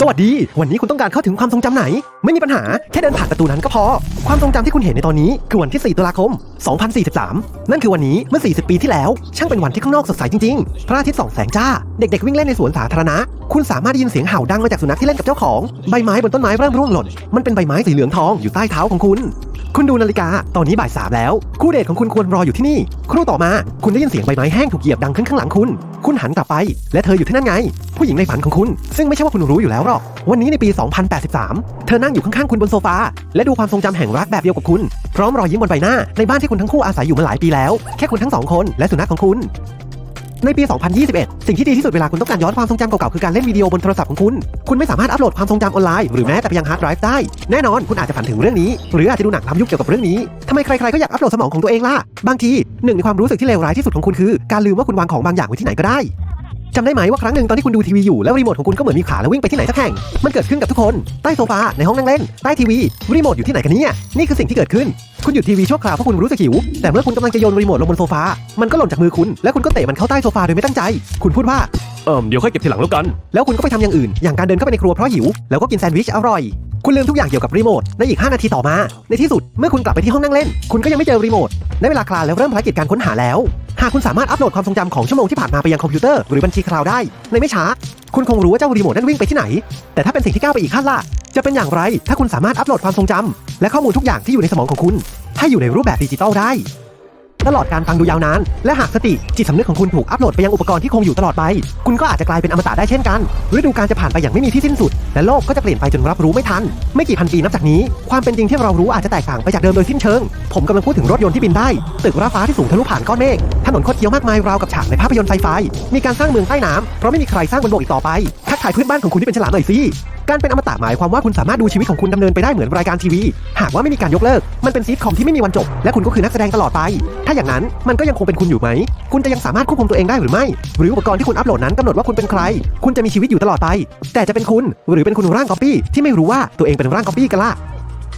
สวัสดี วันนี้คุณต้องการเข้าถึงความทรงจำไหน ไม่มีปัญหา แค่เดินผ่านประตูนั้นก็พอ ความทรงจำที่คุณเห็นในตอนนี้คือวันที่ 4 ตุลาคม 2043 นั่นคือวันนี้เมื่อ 40 ปีที่แล้ว ช่างเป็นวันที่ข้างนอกสดใสจริงๆ พระอาทิตย์ส่องแสงจ้า เด็กๆวิ่งเล่นในสวนสาธารณะ คุณสามารถได้ยินเสียงเห่าดังมาจากสุนัขที่เล่นกับเจ้าของ ใบไม้บนต้นไม้เริ่มร่วงหล่น มันเป็นใบไม้สีเหลืองทองอยู่ใต้เท้าของคุณ คุณดูนาฬิกา ตอนนี้บ่ายสามแล้ว คู่เดทของคุณควรรออยู่ที่นี่ ครู่ต่อมา คุณได้ยินเสียงใบไม้แห้งถูกเหยียบดังขึ้นข้างหลังคุณ คุณหันกลับไป และเธออยู่ที่นั่นไง ผู้หญิงในฝันของคุณ ซึ่งไม่ใช่ว่าคุณรู้อยู่แล้วหรอก วันนี้ในปี 2083 เธอนั่งอยู่ข้างๆคุณบนโซฟา และดูความทรงจำแห่งรักแบบเดียวกับคุณ พร้อมรอยยิ้มบนใบหน้าในบ้านที่คุณทั้งคู่อาศัยอยู่มาหลายปีแล้ว แค่คุณทั้งสองคนและสุนัขของคุณ ในปี 2021 สิ่งที่ดีที่สุดเวลาคุณต้องการย้อนความทรงจำเก่าๆ คือการเล่นวิดีโอบนโทรศัพท์ของคุณ คุณไม่สามารถอัปโหลดความทรงจำออนไลน์หรือแม้แต่ไปยังฮาร์ดไดรฟ์ได้ แน่นอนคุณอาจจะฝันถึงเรื่องนี้ หรืออาจจะดูหนังล้ำยุคเกี่ยวกับเรื่องนี้ทำไมใครๆก็อยากอัปโหลดสมองของตัวเองล่ะ บางทีหนึ่งในความรู้สึกที่เลวร้ายที่สุดของคุณคือ การลืมว่าคุณวางของบางอย่างไว้ที่ไหนก็ได้ จำได้ไหมว่าครั้งหนึ่งตอนที่คุณดูทีวีอยู่แล้วรีโมทของคุณก็เหมือนมีขาแล้ววิ่งไปที่ไหนสักแห่ง มันเกิดขึ้นกับทุกคน ใต้โซฟาในห้องนั่งเล่น ใต้ทีวีรีโมทอยู่ที่ไหนกันเนี่ย นี่คือสิ่งที่เกิดขึ้น คุณหยุดทีวีชั่วคราวเพราะคุณรู้สึกหิว แต่เมื่อคุณกำลังจะโยนรีโมทลงบนโซฟา มันก็หล่นจากมือคุณ และคุณก็เตะมันเข้าใต้โซฟาโดยไม่ตั้งใจ คุณพูดว่า เอิมเดี๋ยวค่อยเก็บทีหลังแล้วกัน แล้วคุณก็ไปทำอย่างอื่น อย่างการเดินเข้าไปในครัวเพราะหิว แล้วก็กินแซนด์วิชอร่อย คุณลืมทุกอย่างเกี่ยวกับรีโมทในอีก 5 นาทีต่อมา ในที่สุดเมื่อคุณกลับไปที่ห้องนั่งเล่น คุณก็ยังไม่เจอรีโมทได้เวลาคลานแล้วเริ่มภารกิจการค้นหาแล้ว หากคุณสามารถอัปโหลดความทรงจำของชั่วโมงที่ผ่านมาไปยังคอมพิวเตอร์หรือบัญชีคลาวได้ ในไม่ช้า คุณคงรู้ว่าเจ้ารีโมทนั้นวิ่งไปที่ไหน แต่ถ้าเป็นสิ่งที่ก้าวไปอีกขั้นล่ะจะเป็นอย่างไร ถ้าคุณสามารถอัปโหลดความทรงจำและข้อมูลทุกอย่างที่อยู่ในสมองของคุณ ให้อยู่ในรูปแบบดิจิตอลได้ ตลอดการฟังดูยาวนาน และหากสติจิตสำนึกของคุณถูกอัปโหลดไปยังอุปกรณ์ที่คงอยู่ตลอดไป คุณก็อาจจะกลายเป็นอมตะได้เช่นกันฤดูกาลจะผ่านไปอย่างไม่มีที่สิ้นสุด และโลกก็จะเปลี่ยนไปจนรับรู้ไม่ทัน ไม่กี่พันปีนับจากนี้ ความเป็นจริงที่เรารู้อาจจะแตกต่างไปจากเดิมโดยสิ้นเชิง ผมกำลังพูดถึงรถยนต์ที่บินได้ ตึกระฟ้าที่สูงทะลุผ่านก้อนเมฆ ถนนคดเคี้ยวมากมายราวกับฉากในภาพยนตร์ไซไฟมีการสร้างเมืองใต้น้ำเพราะไม่มีใครสร้างบนบกอีกต่อไปทักทายเพื่อนบ้านของคุณที่เป็นฉลามหน่อยสิการเป็นอมตะหมายความว่าคุณสามารถดูชีวิตของคุณดำเนินไปได้เหมือนรายการทีวี หากว่าไม่มีการยกเลิก มันเป็นซีทคอมที่ไม่มีวันจบ และคุณก็คือนักแสดงตลอดไป ถ้าอย่างนั้นมันก็ยังคงเป็นคุณอยู่ไหม คุณจะยังสามารถควบคุมตัวเองได้หรือไม่ หรืออุปกรณ์ที่คุณอัปโหลดนั้นกำหนดว่าคุณเป็นใคร คุณจะมีชีวิตอยู่ตลอดไป แต่จะเป็นคุณ หรือเป็นคุณร่างก๊อปปี้ที่ไม่รู้ว่าตัวเองเป็นร่างก๊อปปี้กันล่ะ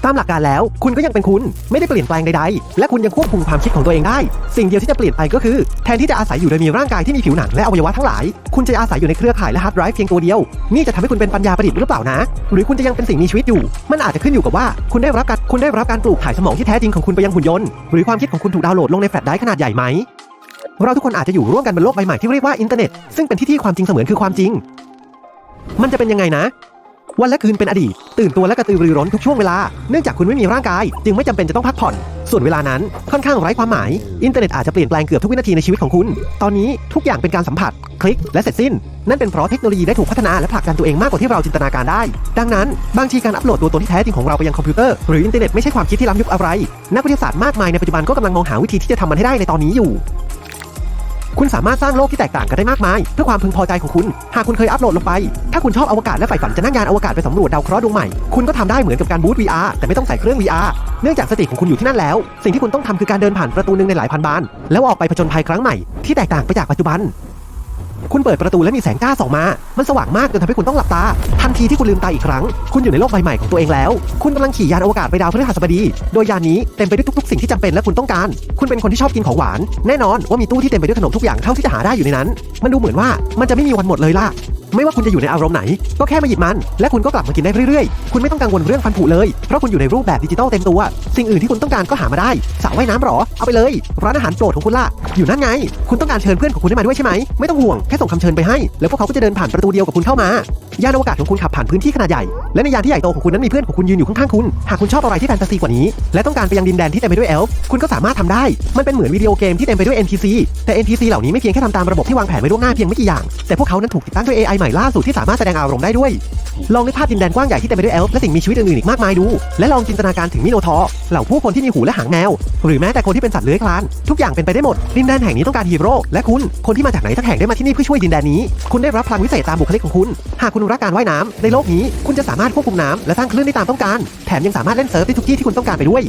ตามหลักการแล้ว คุณก็ยังเป็นคุณ ไม่ได้เปลี่ยนแปลงใดๆ และคุณยังควบคุมความคิดของตัวเองได้ สิ่งเดียวที่จะเปลี่ยนไปก็คือ แทนที่จะอาศัยอยู่โดยมีร่างกายที่มีผิวหนังและอวัยวะทั้งหลาย คุณจะอาศัยอยู่ในเครือข่ายและฮาร์ดไดรฟ์เพียงตัวเดียว นี่จะทำให้คุณเป็นปัญญาประดิษฐ์หรือเปล่านะ หรือคุณจะยังเป็นสิ่งมีชีวิตอยู่ มันอาจจะขึ้นอยู่กับว่าคุณได้รับการคุณได้รับการปลูกถ่ายสมองที่แท้จริงของคุณไปยังหุ่นยนต์หรือความคิดของคุณถูกดาวน์โหลดลงในแฟลชไดรฟ์ขนาดใหญ่ไหมเราทุกคนอาจจะอยู่ร่วมกันบนโลกใบใหม่ที่เรียกว่าอินเทอร์เน็ตซึ่งเป็นที่ที่ความจริงเสมือนคือความจริง มันจะเป็นยังไงนะ วันและคืนเป็นอดีต ตื่นตัวและกระตือรือร้นทุกช่วงเวลา เนื่องจากคุณไม่มีร่างกาย จึงไม่จำเป็นจะต้องพักผ่อน ส่วนเวลานั้นค่อนข้างไร้ความหมาย อินเทอร์เน็ตอาจจะเปลี่ยนแปลงเกือบทุกวินาทีในชีวิตของคุณ ตอนนี้ทุกอย่างเป็นการสัมผัส คลิก และเสร็จสิ้น นั่นเป็นเพราะเทคโนโลยีได้ถูกพัฒนาและผลักดันตัวเองมากกว่าที่เราจินตนาการได้ ดังนั้นบางทีการอัปโหลดตัวตนที่แท้จริงของเราไปยังคอมพิวเตอร์หรืออินเทอร์เน็ตไม่ใช่ความคิดที่ล้ำยุคอะไร นักวิทยาศาสตร์มากมายในปัจจุบันก็กำลังมองหาวิธีที่จะทำมันให้ได้ในตอนนี้อยู่ คุณสามารถสร้างโลกที่แตกต่างกันได้มากมาย เพื่อความพึงพอใจของคุณ หากคุณเคยอัปโหลดลงไป ถ้าคุณชอบอวกาศและใฝ่ฝันจะนั่งยานอวกาศไปสำรวจดาวเคราะห์ดวงใหม่ คุณก็ทำได้เหมือนกับการบูต VR แต่ไม่ต้องใส่เครื่อง VR เนื่องจากสติของคุณอยู่ที่นั่นแล้ว สิ่งที่คุณต้องทำคือการเดินผ่านประตูหนึ่งในหลายพันบาน แล้วออกไปผจญภัยครั้งใหม่ที่แตกต่างไปจากปัจจุบัน คุณเปิดประตูและมีแสงจ้าส่องมา มันสว่างมากจนทำให้คุณต้องหลับตา ทันทีที่คุณลืมตาอีกครั้ง คุณอยู่ในโลกใบใหม่ของตัวเองแล้ว คุณกำลังขี่ยานอวกาศไปดาวพฤหัสบดี โดยยานนี้เต็มไปด้วยทุกๆ สิ่งที่จำเป็นและคุณต้องการ คุณเป็นคนที่ชอบกินของหวาน แน่นอนว่ามีตู้ที่เต็มไปด้วยขนมทุกอย่างเท่าที่จะหาได้อยู่ในนั้น มันดูเหมือนว่ามันจะไม่มีวันหมดเลยล่ะ ไม่ว่าคุณจะอยู่ในอารมณ์ไหน ก็แค่มาหยิบมัน และคุณก็กลับมากินได้เรื่อยๆ คุณไม่ต้องกังวลเรื่องฟันผุเลย เพราะคุณอยู่ในรูปแบบดิจิตอลเต็มตัว สิ่งอื่นที่คุณต้องการก็หามาได้สระว่ายน้ำหรอ เอาไปเลย ร้านอาหารโปรดของคุณล่ะ อยู่นั่นไง คุณต้องการเชิญเพื่อนของคุณให้มาด้วยใช่ไหม ไม่ต้องห่วง แค่ส่งคำเชิญไปให้ แล้วพวกเขาก็จะเดินผ่านประตูเดียวกับคุณเข้ามา ยานอวกาศของคุณขับผ่านพื้นที่ขนาดใหญ่ และในยานที่ใหญ่โตของคุณนั้นมีเพื่อนของคุณยืนอยู่ข้างๆคุณ หากคุณชอบอะไรที่แฟนตาซีกว่านี้ และต้องการไปยังดินแดนที่เต็มไปด้วยเอลฟ์คุณก็สามารถทำได้ มันเป็นเหมือนวิดีโอเกมที่เต็มไปด้วย NPC แต่ NPC เหล่านี้ไม่เพียงแค่ทำตามระบบที่วางแผนไว้ล่วงหน้าเพียงไม่กี่อย่าง แต่พวกเขานั้นถูกติดตั้งด้วย AI ใหม่ล่าสุดที่สามารถแสดงอารมณ์ได้ด้วย ลองนึกภาพดินแดนกว้างใหญ่ที่เต็มไปด้วยเอลฟ์และสิ่งมีชีวิตอื่นๆอีกมากมายดู และลองจินตนาการถึงมิโนทอเหล่าผู้คนที่มีหูและหางแมว หรือแม้แต่คนที่เป็นสัตว์เลื้อยคลาน ทุกอย่างเป็นไปได้หมด ดินแดนแห่งนี้ต้องการฮีโร่ และคุณ คนที่มาจากไหนสักแห่งได้มาที่นี่เพื่อช่วยดินแดนนี้ คุณได้รับพลังวิเศษตามบุคลิกของคุณ หากคุณรักการว่ายน้ำในโลกนี้คุณจะสามารถควบคุมน้ำและสร้างคลื่นได้ตามต้องการ แถมยังสามารถเล่นเซิร์ฟได้ทุกที่ที่คุณต้องการไปด้วย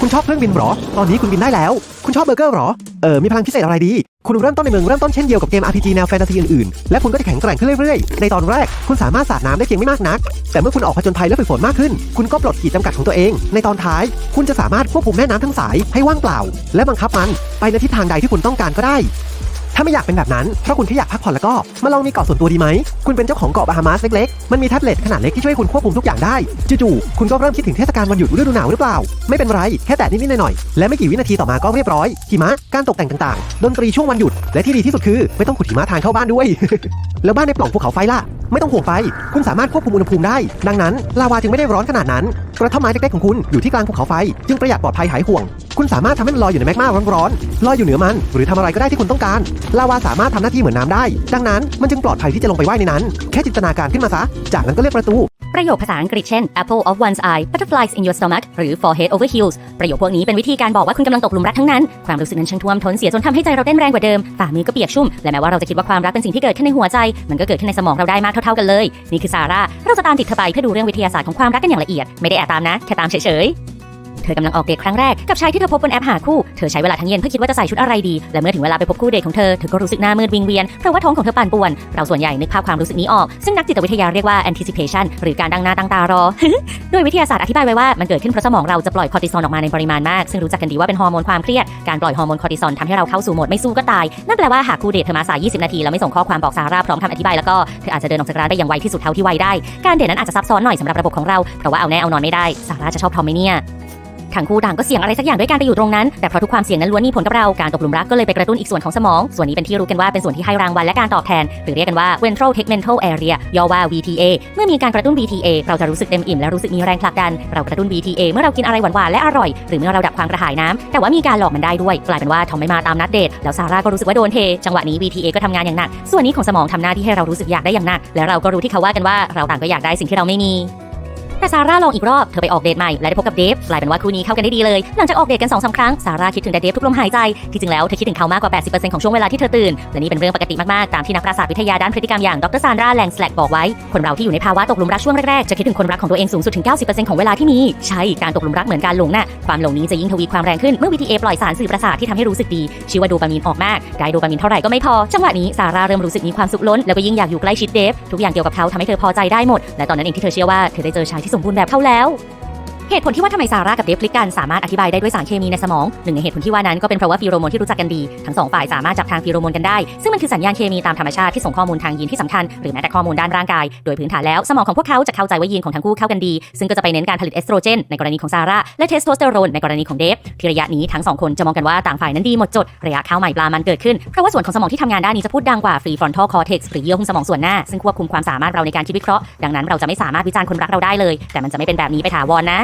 คุณชอบเครื่องบินเหรอ ตอนนี้คุณบินได้แล้ว คุณชอบเบอร์เกอร์เหรอ เออ มีพลังพิเศษอะไรดี คุณเริ่มต้นในเมืองเริ่มต้นเช่นเดียวกับเกม RPG แนวแฟนตาซีอื่นๆ และคุณก็จะแข็งแกร่งขึ้นเรื่อยๆ ในตอนแรก คุณสามารถสาดน้ำได้เพียงไม่มากนัก แต่เมื่อคุณออกผจญภัยและฝึกฝนมากขึ้น คุณก็ปลดขีดจำกัดของตัวเอง ในตอนท้าย คุณจะสามารถควบคุมแม่น้ำทั้งสายให้ว่างเปล่า และบังคับมันไปในทิศทางใดที่คุณต้องการก็ได้ ถ้าไม่อยากเป็นแบบนั้น เพราะคุณแค่อยากพักผ่อนแล้วก็ มาลองมีเกาะส่วนตัวดีไหม คุณเป็นเจ้าของเกาะบาฮามาสเล็กๆ มันมีแท็บเล็ตขนาดเล็กที่ช่วยคุณควบคุมทุกอย่างได้ จู่ๆ คุณก็เริ่มคิดถึงเทศกาลวันหยุดฤดูหนาวหรือเปล่า ไม่เป็นไร แค่แตะนิดๆหน่อยๆ และไม่กี่วินาทีต่อมาก็เรียบร้อยหิมะ การตกแต่งต่างๆ ดนตรีช่วงวันหยุด และที่ดีที่สุดคือ ไม่ต้องขุดหิมะทางเข้าบ้านด้วย แล้วบ้านในปล่องภูเขาไฟล่ะไม่ต้องห่วงไฟ คุณสามารถควบคุมอุณหภูมิได้ ดังนั้น ลาวาจึงไม่ได้ร้อนขนาดนั้น กระท่อมไม้เล็กๆของคุณอยู่ที่กลางภูเขาไฟ จึงประหยัดปลอดภัยหายห่วง คุณสามารถทำให้มันลอยอยู่ในแมกมาร้อนๆ ลอยอยู่เหนือมัน หรือทำอะไรก็ได้ที่คุณต้องการ ลาวาสามารถทำหน้าที่เหมือนน้ำได้ ดังนั้นมันจึงปลอดภัยที่จะลงไปว่ายในนั้น แค่จินตนาการขึ้นมาซะ จากนั้นก็เรียกประตู ประโยคภาษาอังกฤษเช่น apple of one's eye butterflies in your stomach หรือ forehead over heels ประโยคพวกนี้เป็นวิธีการบอกว่าคุณกำลังตกหลุมรักทั้งนั้น ความรู้สึกนั้นช่างท่วมท้นเสียจนทำให้ใจเราเต้นแรงกว่าเดิม ฝ่ามือก็เปียกชุ่ม และแม้ว่าเราจะคิดว่าความรักเป็นสิ่งที่เกิดขึ้นในหัวใจ มันก็เกิดขึ้นในสมองเราได้มากเท่าๆกันเลย นี่คือซาร่า เราจะตามติดเธอไปเพื่อดูเรื่องวิทยาศาสตร์ของความรักกันอย่างละเอียด ไม่ได้แอบตามนะ แค่ตามเฉยๆ เธอกำลังออกเดทครั้งแรกกับชายที่เธอพบบนแอปหาคู่ เธอใช้เวลาทั้งเย็นเพื่อคิดว่าจะใส่ชุดอะไรดี และเมื่อถึงเวลาไปพบคู่เดทของเธอ เธอก็รู้สึกหน้ามืดวิงเวียน เพราะว่าท้องของเธอปั่นป่วน เราส่วนใหญ่นึกภาพความรู้สึกนี้ออก ซึ่งนักจิตวิทยาเรียกว่า anticipation หรือการดังหน้าตั้งตารอโดยวิทยาศาสตร์อธิบายไว้ว่ามันเกิดขึ้นเพราะสมองเราจะปล่อยคอร์ติซอลออกมาในปริมาณมาก ซึ่งรู้จักกันดีว่าเป็นฮอร์โมนความเครียด การปล่อยฮอร์โมนคอร์ติซอลทำให้เราเข้าสู่โหมดไม่สู้ก็ตาย นั่นแปลว่าหากคู่เดทเธอมาสาย 20 นาทีแล้วไม่ส่งข้อความบอกซาร่าพร้อมคำอธิบายแล้วก็เธออาจจะเดินออกจากร้านได้อย่างไวที่สุดเท่าที่ไวได้ การเดทนั้นอาจจะซับซ้อนหน่อยสำหรับระบบของเราเพราะว่าเอาแน่เอานอนไม่ได้ซาร่าจะชอบทอมไหมเนี่ย ทั้งคู่ต่างก็เสี่ยงอะไรสักอย่างด้วยการไปอยู่ตรงนั้น แต่เพราะทุกความเสี่ยงนั้นล้วนมีผลกับเรา การตกหลุมรักก็เลยไปกระตุ้นอีกส่วนของสมอง ส่วนนี้เป็นที่รู้กันว่าเป็นส่วนที่ให้รางวัลและการตอบแทน หรือเรียกกันว่า ventral tegmental area ย่อว่า VTA เมื่อมีการกระตุ้น VTA เราจะรู้สึกเต็มอิ่มและรู้สึกมีแรงผลักดัน เรากระตุ้น VTA เมื่อเรากินอะไรหวานๆและอร่อย หรือเมื่อเราดับความกระหายน้ำแต่ว่ามีการหลอกมันได้ด้วย กลายเป็นว่าทอมไม่มาตามนัดเดท แล้วซาร่าก็รู้สึกว่าโดนเท จังหวะนี้ VTA ก็ทำงานอย่างหนัก ส่วนนี้ของสมองทำหน้าที่ให้เรารู้สึกอยากได้อย่างหนัก และเราก็รู้ที่เขาว่ากันว่าเราต่างก็อยากได้สิ่งที่เราไม่มี แต่ซาร่าลองอีกรอบ เธอไปออกเดทใหม่และได้พบกับเดฟกลายเป็นว่าคู่นี้เข้ากันได้ดีเลย หลังจากออกเดทกัน2อสครั้งซาร่าคิดถึงแต่เดฟทุกลมหายใจ ที่จริงแล้วเธอคิดถึงเขามากกว่า 80%ของช่วงเวลาที่เธอตื่น และนี่เป็นเรื่องปกติมากๆ ตามที่นักปราชญ์วิทยาด้านพฤติกรรมอย่างดรซานดราแลงสแลกบอกไว้ คนเราที่อยู่ในภาวะตกหลุมรักช่วงแรกๆ จะคิดถึงคนรักของตัวเองสูงสุดถึง 90%ของเวลาที่มี ใช่ การตกหลุมรักเหมือนการหลงน่ะ ความหลงนี้จะยิ่งทวีความแรงขึ้นเมื่อ VTA ปล่อยสารสื่อประสาทที่ทำให้รู้สึกดีชื่อว่าโดปามีนออกมากได้โดปามีนเท่าไหร่ก็ไม่พอ จังหวะนี้ซาร่าเริ่มรู้สึกมีความสุขล้นแล้วก็ยิ่งอยากอยู่ใกล้ชิดเดฟทุกอย่างเกี่ยวกับเขาทำให้เธอพอใจได้หมดและตอนนั้นเองที่เธอเชื่อว่าเธอได้เจอชายที่สมบูรณ์แบบเขาแล้ว เหตุผลที่ว่าทำไมซาร่ากับเดฟคลิกกันสามารถอธิบายได้ด้วยสารเคมีในสมองหนึ่งในเหตุผลที่ว่านั้นก็เป็นเพราะว่าฟีโรโมนที่รู้จักกันดี ทั้งสองฝ่ายสามารถจับทางฟีโรโมนกันได้ ซึ่งมันคือสัญญาณเคมีตามธรรมชาติที่ส่งข้อมูลทางยีนที่สำคัญหรือแม้แต่ข้อมูลด้านร่างกาย โดยพื้นฐานแล้วสมองของพวกเขาจะเข้าใจว่ายีนของทั้งคู่เข้ากันดี ซึ่งก็จะไปเน้นการผลิตเอสโตรเจนในกรณีของซาร่าและเทสโทสเตอโรนในกรณีของเดฟที่ระยะนี้ทั้งสองคนจะมองกันว่าต่างฝ่ายนั้นดีหมดจดระยะข้าวใหม่ปลามันเกิดขึ้นเพราะว่าส่วนของสมองที่ทำงานด้านนี้จะพูดดังกว่าฟรีฟรอนทัลคอร์เทกซ์หรือเยื่อหุ้มสมองส่วนหน้าซึ่งควบคุมความสามารถเราในการคิดวิเคราะห์ดังนั้นเราจะไม่สามารถวิจารณ์คนรักเราได้เลย แต่มันจะไม่เป็นแบบนี้ไปถาวรนะ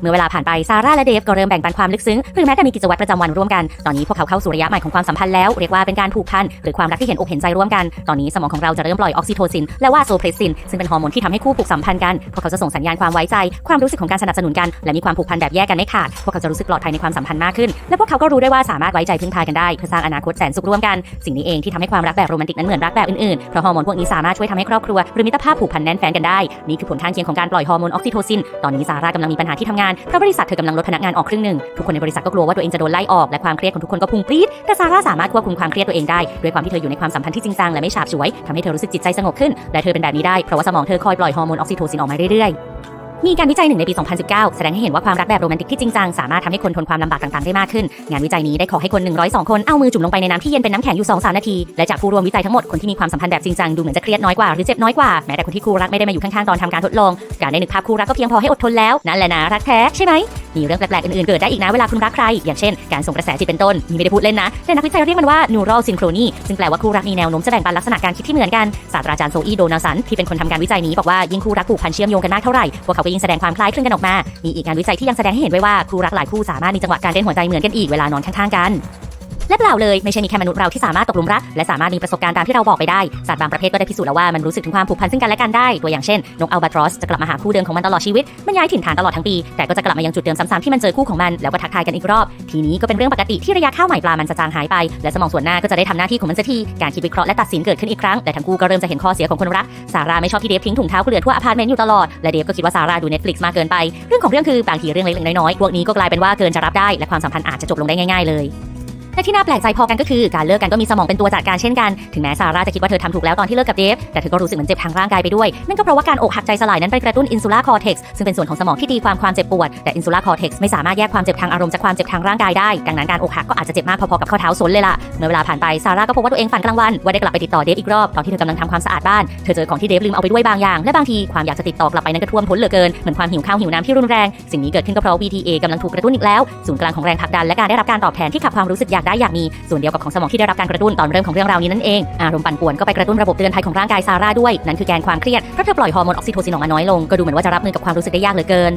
เมื่อเวลาผ่านไปซาร่าและเดฟก็เริ่มแบ่งปันความลึกซึ้งหรือแม้แต่มีกิจวัตรประจำวันร่วมกัน ตอนนี้พวกเขาเข้าสู่ระยะใหม่ของความสัมพันธ์แล้ว เรียกว่าเป็นการผูกพันหรือความรักที่เห็นอกเห็นใจร่วมกัน ตอนนี้สมองของเราจะเริ่มปล่อยออกซิโทซิน และว่าโซเพรสซิน ซึ่งเป็นฮอร์โมนที่ทำให้คู่ผูกสัมพันธ์กัน พวกเขาจะส่งสัญญาณความไว้ใจ ความรู้สึกของการสนับสนุนกัน และมีความผูกพันแบบแยกกันไม่ขาด พวกเขาจะรู้สึกปลอดภัยในความสัมพันธ์มากขึ้น และพวกเขาก็รู้ได้ว่าสามารถไว้ใจพึ่งพากันได้เพื่อสร้างอนาคตแสนสุขร่วมกัน สิ่งนี้เองที่ทำให้ความรักแบบโรแมนติกนั้นเหมือนรักแบบอื่นๆ เพราะฮอร์โมนพวกนี้สามารถช่วยทำให้ครอบครัวหรือมิตรภาพผูกพันแน่นแฟ้นกันได้ นี่คือผลข้างเคียงของการปล่อยฮอร์โมนออกซิโทซิน ตอนนี้ซาร่ากำลังมีปัญหาที่ทำงานเพราะบริษัทเธอกำลังลดพนักงานออกครึ่งหนึ่งทุกคนในบริษัทก็กลัวว่าตัวเองจะโดนไล่ออกและความเครียดของทุกคนก็พุ่งปรี๊ดแต่ซาร่าสามารถควบคุมความเครียดตัวเองได้ด้วยความที่เธออยู่ในความสัมพันธ์ที่จริงจังและไม่ฉาบฉวยทำให้เธอรู้สึกจิตใจสงบขึ้นและเธอเป็นแบบนี้ได้เพราะว่าสมองเธอคอยปล่อยฮอร์โมนออกซิโทซินออกมาเรื่อยๆ มีการวิจัยหนึ่งในปี 2019 แสดงให้เห็นว่าความรักแบบโรแมนติกที่จริงจังสามารถทำให้คนทนความลำบากต่างๆได้มากขึ้น งานวิจัยนี้ได้ขอให้คน 102 คนเอามือจุ่มลงไปในน้ำที่เย็นเป็นน้ำแข็งอยู่ 2-3 นาที และจากผู้ร่วมวิจัยทั้งหมดคนที่มีความสัมพันธ์แบบจริงจังดูเหมือนจะเครียดน้อยกว่าหรือเจ็บน้อยกว่าแม้แต่คนที่คู่รักไม่ได้มาอยู่ข้างๆตอนทำการทดลองการได้นึกภาพคู่รักก็เพียงพอให้อดทนแล้วนั่นแหละนะรักแท้ใช่ไหมมีเรื่องแปลกๆอื่นๆเกิดได้อีกนะเวลาคุณรักใคร อย่างเช่น การส่งกระแสจิตเป็นต้นนี่ไม่ได้พูดเล่นนะแต่นักวิจัยเรียกมันว่า neural synchrony ซึ่งแปลว่าคู่รักมีแนวโน้มจะแบ่งปันลักษณะการคิดที่เหมือนกันศาสตราจารย์โซอีโดนัลสันที่เป็นคนทำการวิจัยนี้บอกว่ายิ่งคู่รักผูกพันเชื่อมโยงกันมากเท่าไหร่พวกเขาก็ิ่งแสดงความคล้ายคลึงกันออกมา มีอีกงานวิจัยที่ยังแสดงให้เห็นไว้ว่าคู่รักหลายคู่สามารถมีจังหวะการเต้นหัวใจเหมือนกันอีกเวลานอนข้างๆกัน และเปล่าเลยไม่ใช่มีแค่มนุษย์เราที่สามารถตกหลุมรัก และสามารถมีประสบการณ์ตามที่เราบอกไปได้สัตว์บางประเภทก็ได้พิสูจน์แล้วว่ามันรู้สึกถึงความผูกพันซึ่งกันและกันได้ตัวอย่างเช่นนกอัลบาทรอสจะกลับมาหาคู่เดิมของมันตลอดชีวิตมันย้ายถิ่นฐานตลอดทั้งปีแต่ก็จะกลับมายังจุดเดิมซ้ำๆที่มันเจอคู่ของมันแล้วก็ทักทายกันอีกรอบ ทีนี้ก็เป็นเรื่องปกติที่ระยะข้าวใหม่ปลามันจะจางหายไป และสมองส่วนหน้าก็จะได้ทำหน้าที่ของมันสักทีการคิดวิเคราะห์และตัดสินเกิดขึ้นอีกครั้งและทั้งคู่ก็เริ่มจะเห็นข้อเสียของคนรักซาร่าไม่ชอบที่เดฟทิ้งถุงเท้าเกลื่อนทั่วอพาร์ตเมนต์อยู่ตลอดและเดฟก็คิดว่าซาร่าดู Netflix มากเกินไป เรื่องของเรื่องคือบางทีเรื่องเล็กๆน้อยๆพวกนี้ก็กลายเป็นว่าเกินจะรับได้และความสัมพันธ์อาจจะจบลงได้ง่ายๆเลย และที่น่าแปลกใจพอกันก็คือการเลิกกันก็มีสมองเป็นตัวจัดการเช่นกัน ถึงแม้ซาร่าจะคิดว่าเธอทำถูกแล้วตอนที่เลิกกับเดฟ แต่เธอก็รู้สึกเหมือนเจ็บทางร่างกายไปด้วย นั่นก็เพราะว่าการอกหักใจสลายนั้นไปกระตุ้นอินซูล่าคอร์เท็กซ์ซึ่งเป็นส่วนของสมองที่ตีความความเจ็บปวด แต่อินซูล่าคอร์เท็กซ์ไม่สามารถแยกความเจ็บทางอารมณ์จากความเจ็บทางร่างกายได้ ดังนั้นการอกหักก็อาจจะเจ็บมากพอๆกับข้อเท้าส้นเลยล่ะ เมื่อเวลาผ่านไปซาร่าก็พบว่าตัวเองฝันกลางวันว่าได้กลับไปติดต่อเดฟอีกรอบตอนที่เธอกำลังทำความสะอาดบ้าน เธอเจอของที่เดฟลืมเอาไปด้วยบางอย่าง และบางทีความอยากจะติดต่อกลับไปนั้นก็ท่วมท้นเหลือเกิน เหมือนความหิวข้าวหิวน้ำที่รุนแรง สิ่งนี้เกิดขึ้นก็เพราะ VTA กำลังถูกกระตุ้นอีกแล้ว ศูนย์กลางของแรงผลักดันและการได้รับการตอบแทนที่ขับความรู้สึกอยากได้อย่างมีส่วนเดียวกับของสมองที่ได้รับการกระตุ้นตอนเริ่มของเรื่องราวนี้นั่นเองอารมณ์ปั่นป่วนก็ไปกระตุ้นระบบเตือนภัยของร่างกายซาร่าด้วยนั่นคือแกนความเครียดเพราะเธอปล่อยฮอร์โมนออกซิโทซินออกมาน้อยลงก็ดูเหมือนว่าจะรับมือกับความรู้สึกได้ยากเหลือเกิน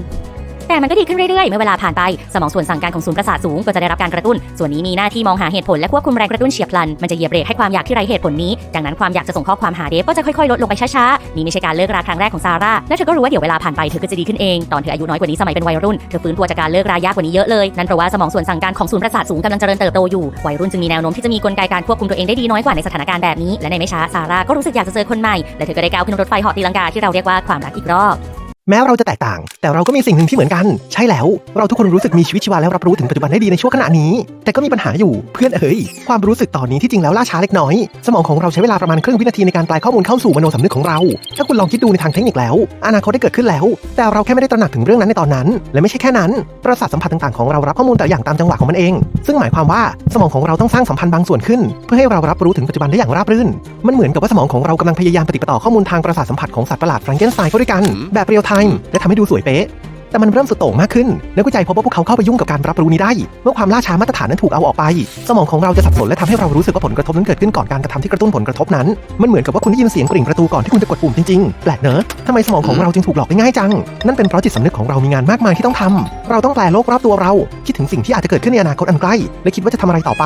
แต่มันก็ดีขึ้นเรื่อยๆ เมื่อเวลาผ่านไป สมองส่วนสั่งการของศูนย์ประสาทสูงก็จะได้รับการกระตุ้น ส่วนนี้มีหน้าที่มองหาเหตุผลและควบคุมแรงกระตุ้นเฉียบพลัน มันจะเหยียบเบรกให้ความอยากที่ไร้เหตุผลนี้ ดังนั้นความอยากจะส่งข้อความหาเดฟก็จะค่อยๆ ลดลงไปช้าๆ นี่ไม่ใช่การเลิกราครั้งแรกของซาร่า และเธอก็รู้ว่าเดี๋ยวเวลาผ่านไปเธอก็จะดีขึ้นเอง ตอนเธออายุน้อยกว่านี้สมัยเป็นวัยรุ่น เธอฟื้นตัวจากการเลิกรายากกว่านี้เยอะเลย นั่นเพราะว่าสมองส่วนสั่งการของศูนย์ประสาทสูงกำลังเจริญเติบโตอยู่ วัยรุ่นจึงมีแนวโน้มที่จะมีกลไกการควบคุมตัวเองได้ดีน้อยกว่าในสถานการณ์แบบนี้ และในไม่ช้าซาร่าก็รู้สึกอยากจะเจอคนใหม่ และเธอก็ได้ก้าวขึ้นรถไฟหาะตีลังกาที่เราเรียกว่าความรักอีกรอบ แม้เราจะแตกต่าง แต่เราก็มีสิ่งหนึ่งที่เหมือนกัน ใช่แล้ว เราทุกคนรู้สึกมีชีวิตชีวาและรับรู้ถึงปัจจุบันได้ดีในช่วงขณะนี้ แต่ก็มีปัญหาอยู่เพื่อนเอ๋ยความรู้สึกตอนนี้ที่จริงแล้วล่าช้าเล็กน้อย สมองของเราใช้เวลาประมาณครึ่งวินาทีในการแปลข้อมูลเข้าสู่มโนสำนึกของเรา ถ้าคุณลองคิดดูในทางเทคนิคแล้ว อนาคตได้เกิดขึ้นแล้ว แต่เราแค่ไม่ได้ตระหนักถึงเรื่องนั้นในตอนนั้น และไม่ใช่แค่นั้น ประสาทสัมผัสต่างๆของเรารับข้อมูลแต่อย่างตามจังหวะของมันเอง ซึ่งหมายความว่าสมองของเราต้องสร้างสัมพันธ์บางส่วนขึ้น เพื่อให้เรารับรู้ถึงปัจจุบันได้อย่างราบรื่น มันเหมือนกับว่าสมองของเรากำลังพยายามปฏิปต่อข้อมูลทางประสาทสัมผัสของสัตว์ประหลาดแฟรงเกนสไตน์เข้าด้วยกันแบบเรียลไทม์และทำให้ดูสวยเป๊ะ แต่มันเริ่มสุดโต่งมากขึ้นนักวิจัยพบว่าพวกเขาเข้าไปยุ่งกับการรับรู้นี้ได้ เมื่อความล่าช้ามาตรฐานนั้นถูกเอาออกไป สมองของเราจะสับสนและทำให้เรารู้สึกว่าผลกระทบนั้นเกิดขึ้นก่อนการกระทำที่กระตุ้นผลกระทบนั้น มันเหมือนกับว่าคุณได้ยินเสียงกริ่งประตูก่อนที่คุณจะกดปุ่มจริงๆแปลกเนอะทำไมสมองของเราจึงถูกหลอกได้ง่ายจัง นั่นเป็นเพราะจิตสำนึกของเรามีงานมากมายที่ต้องทำเราต้องแปลโลกรอบตัวเรา คิดถึงสิ่งที่อาจจะเกิดขึ้นในอนาคตอันใกล้และคิดว่าจะทำอะไรต่อไป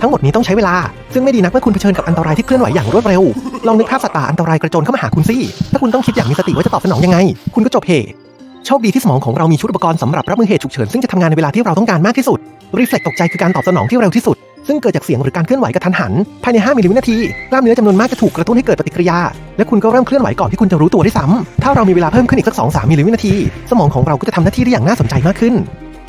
ทั้งหมดนี้ต้องใช้เวลา ซึ่งไม่ดีนักเมื่อคุณเผชิญกับอันตรายที่เคลื่อนไหวอย่างรวดเร็ว ลองนึกภาพสัตว์ป่าอันตรายกระโจนเข้ามาหาคุณสิถ้าคุณต้องคิดอย่างมีสติว่าจะตอบสนองยังไง คุณก็จบเหโชคดีที่สมองของเรามีชุดอุปกรณ์สำหรับรับมือเหตุฉุกเฉินซึ่งจะทำงานในเวลาที่เราต้องการมากที่สุดรีเฟล็กตกใจคือการตอบสนองที่เร็วที่สุด ซึ่งเกิดจากเสียงหรือการเคลื่อนไหวกระทันหัน ภายใน 5มิลลิวินาที กล้ามเนื้อจำนวนมากจะถูกกระตุ้นให้เกิดปฏิกิริยา และคุณก็เริ่มเคลื่อนไหวก่อนที่คุณจะรู้ตัวด้วยซ้ำถ้าเรามีเวลาเพิ่มขึ้นอีกสัก2-3มิลลิวินาที สมองของเราก็จะทำหน้าที่ได้อย่างน่าสนใจมากขึ้น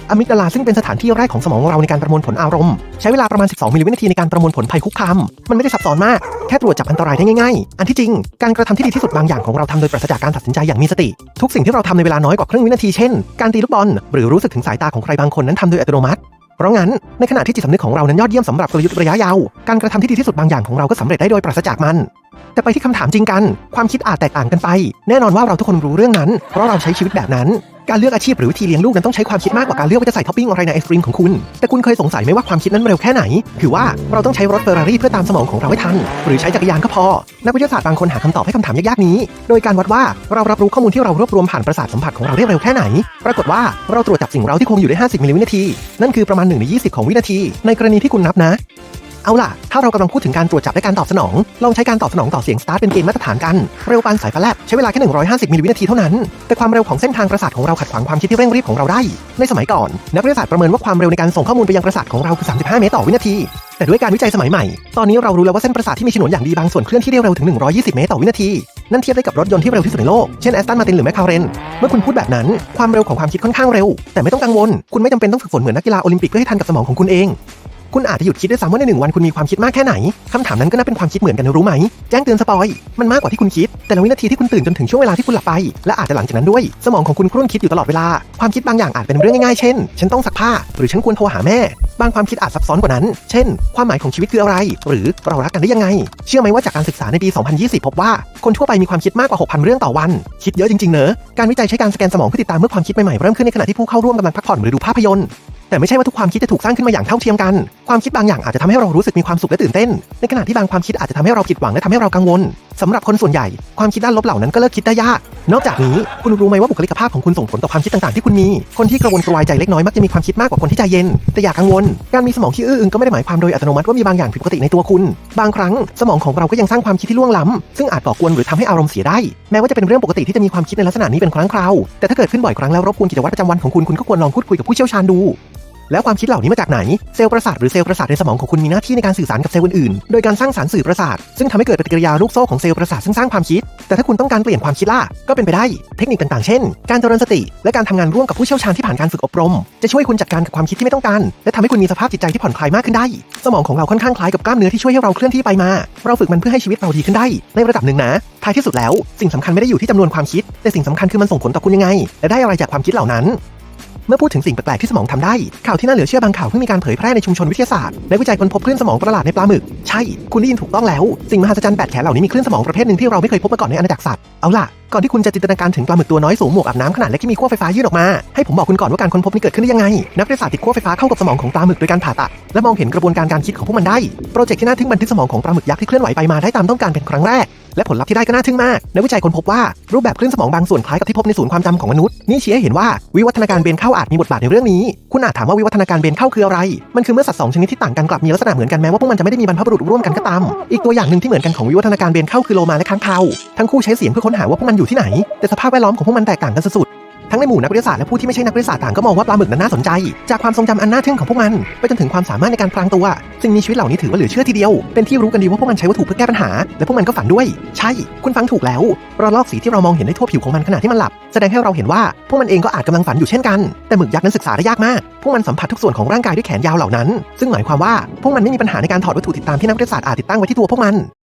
อะมิกดาลาซึ่งเป็นสถานที่แรกของสมองเราในการประมวลผลอารมณ์ ใช้เวลาประมาณ 12 มิลลิวินาทีในการประมวลผลภัยคุกคาม มันไม่ได้ซับซ้อนมาก แค่ตรวจจับอันตรายได้ง่ายๆ อันที่จริง การกระทำที่ดีที่สุดบางอย่างของเราทำโดยปราศจากการตัดสินใจอย่างมีสติ ทุกสิ่งที่เราทำในเวลาน้อยกว่าครึ่งวินาทีเช่น การตีลูกบอลหรือรู้สึกถึงสายตาของใครบางคนนั้นทำโดยอัตโนมัติเพราะงั้น ในขณะที่จิตสำนึกของเรานั้นยอดเยี่ยมสำหรับกลยุทธ์ระยะยาว การกระทำที่ดีที่สุดบางอย่างของเราก็สำเร็จได้โดยปราศจากมัน แต่ไปที่คำถามจริงกัน ความคิดอาจแตกต่างกันไป แน่นอนว่าเราทุกคนรู้เรื่องนั้น เพราะเราใช้ชีวิตแบบนั้น การเลือกอาชีพหรือวิธีเลี้ยงลูกนั้นต้องใช้ความคิดมากกว่าการเลือกว่าจะใส่ท็อปปิ้งอะไรในไอศครีมของคุณ แต่คุณเคยสงสัยไหมว่าความคิดนั้นเร็วแค่ไหน คือว่าเราต้องใช้รถเฟอร์รารี่เพื่อตามสมองของเราให้ทัน หรือใช้จักรยานก็พอ นักวิทยาศาสตร์บางคนหาคำตอบให้คำถามยากๆนี้ โดยการวัดว่าเรารับรู้ข้อมูลที่เรารวบรวมผ่านประสาทสัมผัสของเราได้เร็วแค่ไหน ปรากฏว่าเราตรวจจับสิ่งเราที่คงอยู่ได้ 50มิลลิวินาที นั่นคือประมาณ1ใน20 ของวินาที ในกรณีที่คุณนับนะ เอาล่ะ ถ้าเรากำลังพูดถึงการตรวจจับและการตอบสนอง ลองใช้การตอบสนองต่อเสียงสตาร์ทเป็นเกณฑ์มาตรฐานกัน เร็วปานสายฟ้าแลบใช้เวลาแค่ 150 มิลลิวินาทีเท่านั้น แต่ความเร็วของเส้นทางประสาทของเราขัดขวางความคิดที่เร่งรีบของเราได้ ในสมัยก่อน นักวิทยาศาสตร์ประเมินว่าความเร็วในการส่งข้อมูลไปยังประสาทของเราคือ 35 เมตรต่อวินาที แต่ด้วยการวิจัยสมัยใหม่ ตอนนี้เรารู้แล้วว่าเส้นประสาทที่มีฉนวนอย่างดีบางส่วนเคลื่อนที่ได้เร็วถึง 120 เมตรต่อวินาที นั่นเทียบได้กับรถยนต์ที่เร็วที่สุดในโลก เช่นแอสตันมาตินหรือแมคคาเรน เมื่อคุณพูดแบบนั้น ความเร็วของความคิดค่อนข้างเร็ว แต่ไม่ต้องกังวล คุณไม่จำเป็นต้องฝึกฝนเหมือนนักกีฬาโอลิมปิกเพื่อให้ทันกับสมองของคุณเอง คุณอาจจะหยุดคิดด้วยซ้ำว่าในหนึ่งวันคุณมีความคิดมากแค่ไหนคำถามนั้นก็นับเป็นความคิดเหมือนกันนะรู้ไหม แจ้งเตือนสปอย มันมากกว่าที่คุณคิด แต่ละวินาทีที่คุณตื่นจนถึงช่วงเวลาที่คุณหลับไป และอาจจะหลังจากนั้นด้วย สมองของคุณครุ่นคิดอยู่ตลอดเวลา ความคิดบางอย่างอาจเป็นเรื่องง่ายๆ เช่น ฉันต้องซักผ้า หรือฉันควรโทรหาแม่ บางความคิดอาจซับซ้อนกว่านั้น เช่น ความหมายของชีวิตคืออะไร หรือเรารักกันได้ยังไง เชื่อไหมว่าจากการศึกษาในปี 2020 พบว่า คนทั่วไปมีความคิดมากกว่า 6,000 เรื่องต่อวัน คิดเยอะจริงๆเนอะการวิจัยใช้การสแกนสมองเพื่อติดตามเมื่อความคิดใหม่ๆเริ่มขึ้นในขณะที่ผู้เข้าร่วมกำลังพักผ่อนหรือดูภาพยนตร์ แต่ไม่ใช่ว่าทุกความคิดจะถูกสร้างขึ้นมาอย่างเท่าเทียมกัน ความคิดบางอย่างอาจจะทำให้เรารู้สึกมีความสุขและตื่นเต้น ในขณะที่บางความคิดอาจจะทำให้เราผิดหวังและทำให้เรากังวล สำหรับคนส่วนใหญ่ ความคิดด้านลบเหล่านั้นก็เลิกคิดได้ยาก นอกจากนี้คุณรู้ไหมว่าบุคลิกภาพของคุณส่งผลต่อความคิดต่างๆที่คุณมี คนที่กระวนกระวายใจเล็กน้อยมักจะมีความคิดมากกว่าคนที่ใจเย็น แต่อย่ากังวล การมีสมองที่อื้ออึงก็ไม่ได้หมายความโดยอัตโนมัติว่ามีบางอย่างผิดปกติในตัวคุณ บางครั้งสมองของเราก็ยังสร้างความคิดที่ล่วงล้ำซึ่งอาจก่อกวนหรือทำให้อารมณ์เสียได้ แม้ว่าจะเป็นเรื่องปกติที่จะมีความคิดในลักษณะนี้เป็นครั้งคราว แต่ถ้าเกิดขึ้นบ่อยครั้งแล้วรบกวนกิจวัตรประจำวันของคุณคุณก็ควรลองพูดคุยกับผู้เชี่ยวชาญดู แล้วความคิดเหล่านี้มาจากไหน เซลล์ประสาทหรือเซลล์ประสาทในสมองของคุณมีหน้าที่ในการสื่อสารกับเซลล์อื่นๆ โดยการสร้างสารสื่อประสาท ซึ่งทำให้เกิดปฏิกิริยาลูกโซ่ของเซลล์ประสาทซึ่งสร้างความคิด แต่ถ้าคุณต้องการเปลี่ยนความคิดล่ะ ก็เป็นไปได้ เทคนิคต่างๆ เช่น การเจริญสติ และการทำงานร่วมกับผู้เชี่ยวชาญที่ผ่านการฝึกอบรม จะช่วยคุณจัดการกับความคิดที่ไม่ต้องการ และทำให้คุณมีสภาพจิตใจที่ผ่อนคลายมากขึ้นได้ สมองของเราค่อนข้างคล้ายกับกล้ามเนื้อที่ช่วยให้เราเคลื่อนที่ไปมา เราฝึกมันเพื่อให้ชีวิตเราดีขึ้นได้ ในระดับหนึ่งนะท้ายที่สุดแล้ว สิ่งสำคัญไม่ได้อยู่ที่จำนวนความคิด แต่สิ่งสำคัญคือมันส่งผลต่อคุณยังไง และได้อะไรจากความคิดเหล่านั้น เมื่อพูดถึงสิ่งแปลกๆที่สมองทำได้ ข่าวที่น่าเหลือเชื่อบางข่าวเพิ่งมีการเผยแพร่ในชุมชนวิทยาศาสตร์นักวิจัยค้นพบคลื่นสมองประหลาดในปลาหมึก ใช่ คุณได้ยินถูกต้องแล้ว สิ่งมหัศจรรย์แปดแขนเหล่านี้มีคลื่นสมองประเภทหนึ่งที่เราไม่เคยพบมาก่อนในอาณาจักรสัตว์ เอาล่ะ ก่อนที่คุณจะจินตนาการถึงปลาหมึกตัวน้อยสวมหมวกอาบน้ำขนาดเล็กที่มีขั้วไฟฟ้ายื่นออกมา ให้ผมบอกคุณก่อนว่าการค้นพบนี้เกิดขึ้นได้ยังไง นักวิทยาศาสตร์ติดขั้วไฟฟ้าเข้ากับสมองของปลาหมึกโดยการผ่าตัด และมองเห็นกระบวนการการคิดของพวกมันได้ โปรเจกต์ที่น่าทึ่งบันทึกสมองของปลาหมึกยักษ์ที่เคลื่อนไหวไปมาได้ตามต้องการเป็นครั้งแรก และผลลัพธ์ที่ได้ก็น่าทึ่งมากนักวิจัยค้นพบว่ารูปแบบคลื่นสมองบางส่วนคล้ายกับที่พบในศูนย์ความจำของมนุษย์นี่ชี้ให้เห็นว่าวิวัฒนาการเบนเข้าอาจมีบทบาทในเรื่องนี้ คุณอาจถามว่าวิวัฒนาการเบนเข้าคืออะไร มันคือเมื่อสัตว์สองชนิดที่ต่างกันกลับมีลักษณะเหมือนกันแม้ว่าพวกมันจะไม่ได้มีบรรพบุรุษร่วมกันก็ตาม อีกตัวอย่างหนึ่งที่เหมือนกันของวิวัฒนาการเบนเข้าคือโลมาและค้างคาวทั้งคู่ใช้เสียงเพื่อค้นหาว่าพวกมันอยู่ที่ไหน แต่สภาพแวดล้อมของพวกมันแตกต่างกันสุด ทั้งในหมู่นักวิทยาศาสตร์และผู้ที่ไม่ใช่นักวิทยาศาสตร์ต่างก็มองว่าปลาหมึกนั้นน่าสนใจ จากความทรงจำอันน่าทึ่งของพวกมัน ไปจนถึงความสามารถในการพลางตัว สิ่งมีชีวิตเหล่านี้ถือว่าเหลือเชื่อทีเดียว เป็นที่รู้กันดีว่าพวกมันใช้วัตถุเพื่อแก้ปัญหา และพวกมันก็ฝันด้วย ใช่ คุณฟังถูกแล้วระลอกสีที่เรามองเห็นได้ทั่วผิวของมันขณะที่มันหลับ แสดงให้เราเห็นว่าพวกมันเองก็อาจกำลังฝันอยู่เช่นกัน แต่หมึกยักษ์นั้นศึกษาได้ยากมาก พวกมันสัมผัสทุกส่วนของร่างกายด้วยแขนยาวเหล่านั้น ซึ่งหมายความว่าพวกมันไม่มีปัญหาในการถอดวัตถุติดตามที่นักวิทยาศาสตร์อาจติดตั้งไว้ที่ตัวพวกมัน